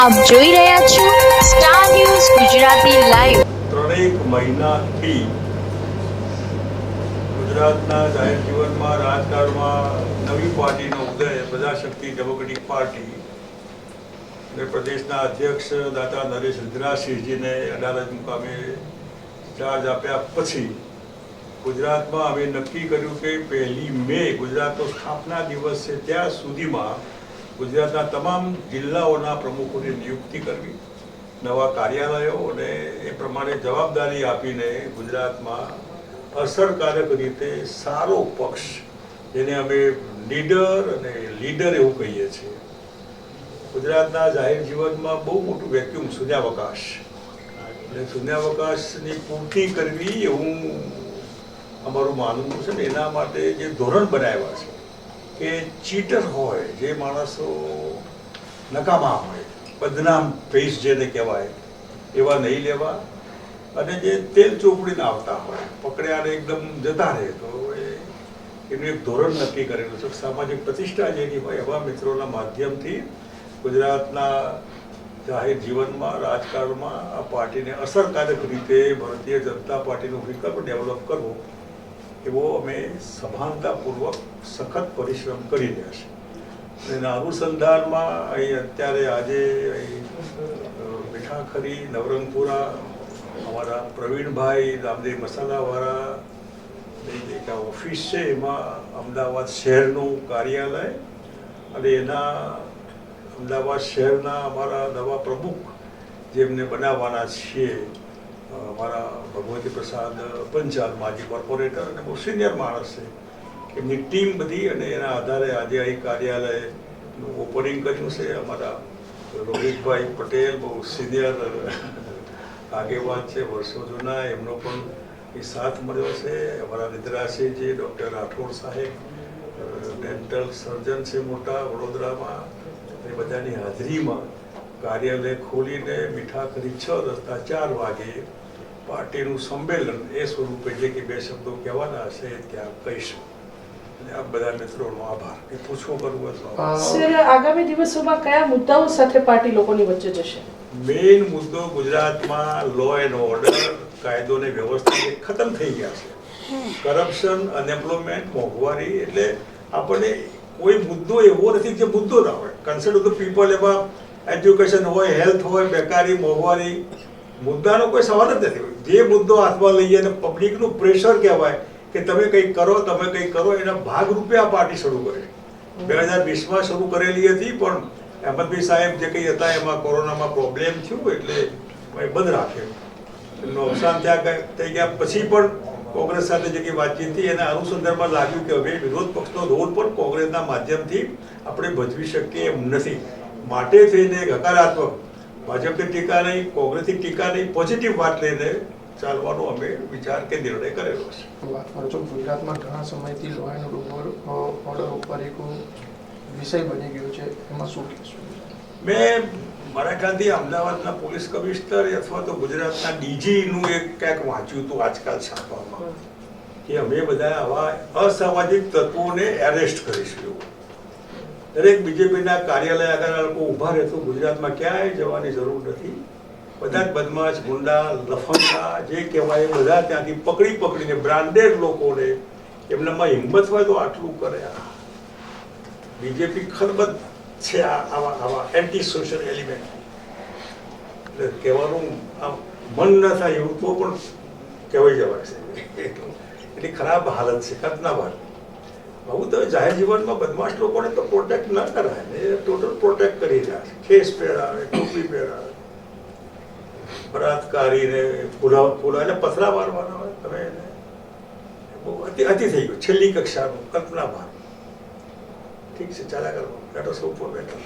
આપ જોઈ રહ્યા છો સ્ટાર ન્યૂઝ ગુજરાતી લાઈવ ત્રણેક મહિનાથી ગુજરાતના જાહેર જીવનમાં, રાજકારણમાં નવી પાર્ટીનો ઉદય, પ્રજાશક્તિ ડેમોક્રેટિક પાર્ટી અને પ્રદેશના અધ્યક્ષ દાતા નરેશ રુદ્રાસિંહજીને અદાલત મુકામે ચાર્જ આપ્યા પછી ગુજરાતમાં અમે નક્કી કર્યું કે પહેલી મે ગુજરાતનો સ્થાપના દિવસ છે, ત્યાં સુધીમાં ગુજરાતના તમામ જિલ્લાઓના પ્રમુખોની નિયુક્તિ કરવી, નવા કાર્યાલયો અને એ પ્રમાણે જવાબદારી આપીને ગુજરાતમાં અસરકારક રીતે સારો પક્ષ, જેને અમે લીડર અને લીડર એવું કહીએ છીએ. ગુજરાતના જાહેર જીવનમાં બહુ મોટું વેક્યુમ શૂન્યાવકાશ. એટલે શૂન્યાવકાશની પૂર્તિ કરવી એવું અમારું માનવું છે ને, એના માટે જે ધોરણ બનાવ્યા છે કે ચીટર હોય, જે માણસો નકામા હોય, બદનામ ફેસ જેને કહેવાય, એવા નહીં લેવા. અને જે તેલ ચોપડીને આવતા હોય પકડ્યા અને એકદમ જતા રહે, તો એ એનું એક ધોરણ નક્કી કરેલું છે. સામાજિક પ્રતિષ્ઠા જેની હોય, એવા મિત્રોના માધ્યમથી ગુજરાતના જાહેર જીવનમાં, રાજકારણમાં આ પાર્ટીને અસરકારક રીતે ભારતીય જનતા પાર્ટીનો વિકલ્પ ડેવલપ કરવો એવો અમે સભાનતાપૂર્વક સખત પરિશ્રમ કરી રહ્યા છીએ. એના અનુસંધાનમાં અહીં અત્યારે આજે મીઠાખરી નવરંગપુરા, અમારા પ્રવીણભાઈ રામદેવ મસાલાવાળા એક ઓફિસ છે, એમાં અમદાવાદ શહેરનું કાર્યાલય અને એના અમદાવાદ શહેરના અમારા નવા પ્રમુખ જેમને બનાવવાના છીએ અમારા ભગવતી પ્રસાદ પંચાલ માજી કોર્પોરેટર અને બહુ સિનિયર માણસ છે, એમની ટીમ બધી અને એના આધારે આજે અહીં કાર્યાલયનું ઓપનિંગ કર્યું છે. અમારા રોહિતભાઈ પટેલ બહુ સિનિયર આગેવાન છે, વર્ષો જૂના, એમનો પણ એ સાથ મળ્યો છે. અમારા નિદ્રાસિંહજી ડૉક્ટર રાઠોડ સાહેબ ડેન્ટલ સર્જન છે મોટા વડોદરામાં. એ બધાની હાજરીમાં કાર્યાલય ખોલીને મીઠા કરી છ રસ્તા ચાર વાગે પાર્ટીનું સંમેલન એ સ્વરૂપે જે કે બે શબ્દો કહેવાના હશે ત્યાં કહીશું. અને આ બધા મિત્રોનો આભાર. એ પૂછવો કરવું સર આગામી દિવસોમાં કયા મુદ્દાઓ સાથે પાર્ટી લોકોની વચ્ચે જશે? મેઇન મુદ્દો ગુજરાતમાં લો એન્ડ ઓર્ડર કાયદો ને વ્યવસ્થા ખતમ થઈ ગયા છે. કરપ્શન અનએમ્પ્લોયમેન્ટ મોંઘવારી એટલે આપણને કોઈ મુદ્દો એવો નથી જે મુદ્દો ના હોય. કન્સર્ન ઓફ ધ પીપલ એમાં એજ્યુકેશન હોય હેલ્થ હોય બેકારી મોંઘવારી મુદ્દાનો કોઈ સવાલ જ નથી. જે મુદ્દો હાથમાં લઈએ અને પબ્લિકનું પ્રેશર કહેવાય કે તમે કંઈક કરો તમે કંઈક કરો એના ભાગરૂપે આ પાર્ટી શરૂ કરી. બે હજાર વીસમાં શરૂ કરેલી હતી પણ અહેમદભાઈ સાહેબ જે કંઈ હતા એમાં કોરોનામાં પ્રોબ્લેમ થયું એટલે બંધ રાખ્યો. અવસાન ત્યાં થઈ ગયા પછી પણ કોંગ્રેસ સાથે જે કંઈ વાતચીત થઈ એના અનુસંધાનમાં લાગ્યું કે હવે વિરોધ પક્ષનો રોલ પણ કોંગ્રેસના માધ્યમથી આપણે ભજવી શકીએ એમ નથી. માટે થઈને હકારાત્મક ભાજપની ટીકા નહીં કોંગ્રેસની ટીકા નહીં પોઝિટિવ વાત લઈને ચાલવાનો અમે વિચાર કે નિર્ણય કરેલો છે. વાત કરો છો ગુજરાતમાં ઘણા સમયથી લો એન્ડ ઓર્ડર ઉપર એક વિષય બની ગયો છે. એમાં શું કહેશું? મેં મારા ખ્યાલથી અમદાવાદના પોલીસ કમિશનર અથવા તો ગુજરાતના ડીજીનું એક ક્યાંક વાંચ્યું હતું આજકાલ છાપવામાં કે અમે બધા આવા અસામાજિક તત્વોને એરેસ્ટ કરીશું એવું. દરેક બીજેપીના કાર્યાલય આગળ લોકો ઊભા રહે ગુજરાતમાં ક્યાંય જવાની જરૂર નથી. બધા જ બદમાશ, ગુંડા, લફંગા, જે કહેવાય બધા ત્યાંથી પકડી પકડીને બ્રાન્ડેડ લોકોને એમનામાં હિંમત હોય તો આટલું કરે. બીજેપી ખરબત છે આ આવા આવા એન્ટી સોશિયલ એલિમેન્ટ એટલે કહેવાનું આમ મન ન થાય એવું તો પણ કહેવાય જવાય છે. એટલી ખરાબ હાલત છે ખતરનાક બહુ તો જાહેર જીવનમાં બદમાશ લોકોને તો પ્રોટેક્ટ ન કરાય. ને એ ટોટલ પ્રોટેક્ટ કરી રહ્યા ખેસ પહેરાવે, ટોપી પહેરાવે. બળાત્કારીને ફૂલા ફૂલા એટલે પથરા મારવાના હોય તમે એને. બહુ અતિ અતિ થઈ ગયું. છેલ્લી કક્ષાનું કલ્પના ભાર ઠીક છે, ચાલ્યા કરો. બેઠો સૌ ઉપર બેઠો.